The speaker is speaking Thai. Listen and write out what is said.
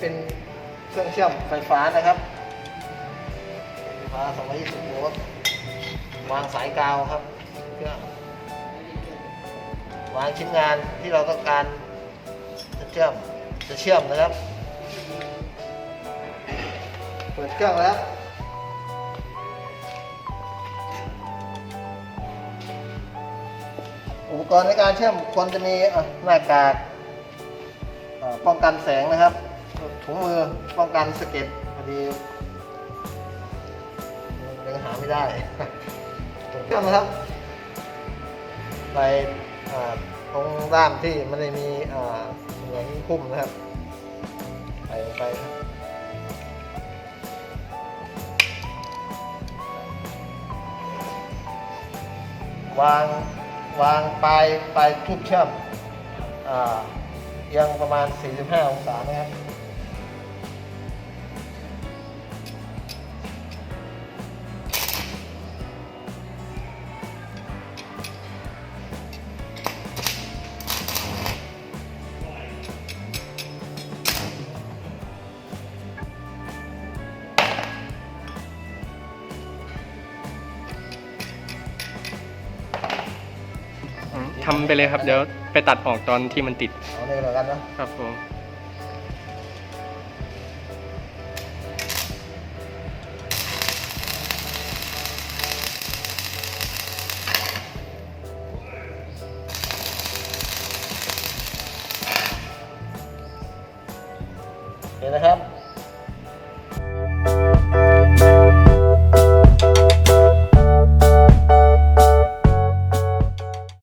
เป็นเครื่องเชื่อมไฟฟ้านะครับไฟฟ้า 220 โวลต์วางสายกาวครับเครื่อวางชิ้นงานที่เราต้องการจะเชื่อมจะเชื่อมนะครับ เปิดเครื่องแล้วอุปกรณ์ในการเชื่อมควรจะมีหน้ากากป้องกันแสงนะครับ ถุงมือป้องกันสะเก็ดพอดียังหาไม่ได้เปิดเครื่องนะครับไปตรงด้านที่มันได้มีเหมือนพุ่มนะครับใส่ลงไปครับวางวางปลายปลายทูบเชื่อมอเอียงประมาณ 45 องศานะครับ ทำไปเลยครับ เดี๋ยวไปตัดออกตอนที่มันติดเอาเลยแล้วกันเนอะครับผมเห็นนะครับ